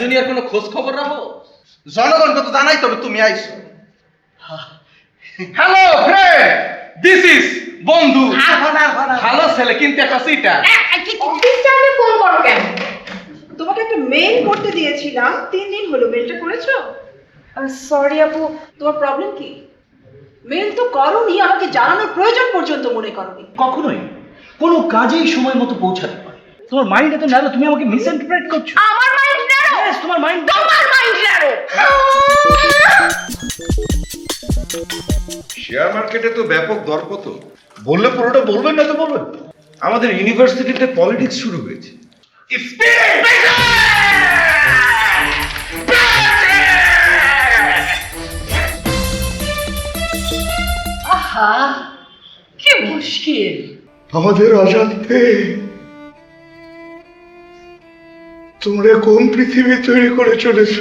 দুনিয়ার কোনো খোঁজ খবর রাখো? জনগণকে তো জানাই তবে তুমি আইছো। হ্যালো ফ্রেন্ড দিস ইজ বন্ধু। ভালো আর ভালো ভালো ছেলে কিন্তু একটা সিটা অফিস টাইমে ফোন করো কেন? তোমাকে একটা মেইল করতে দিয়েছিলাম তিন দিন হলো মেইলটা করেছ? সরি আপু তোমার প্রবলেম কি? মেইল তো করোনি আমাকে জানানোর প্রয়োজন পর্যন্ত মনে করোনি। কখনোই কোনো কাজেই সময় মতো পৌঁছাতে পারে তোমার মাইন্ড এত ন্যারো তুমি আমাকে মিস ইন্টারপ্রেট করছ। আমার মাইন্ড Yes, তোমার মাইন্ড তোমার মাইন্ড ন্যারো শেয়ার মার্কেটে তো ব্যাপক দরপত বললে পুরোটা বলবেন না তো বলবেন। আমাদের ইউনিভার্সিটিতে পলিটিক্স শুরু হয়েছে। আহা কি মুশকিল। আমাদের অজান্তে তোমরা কোন পৃথিবী তৈরি করে চলেছ?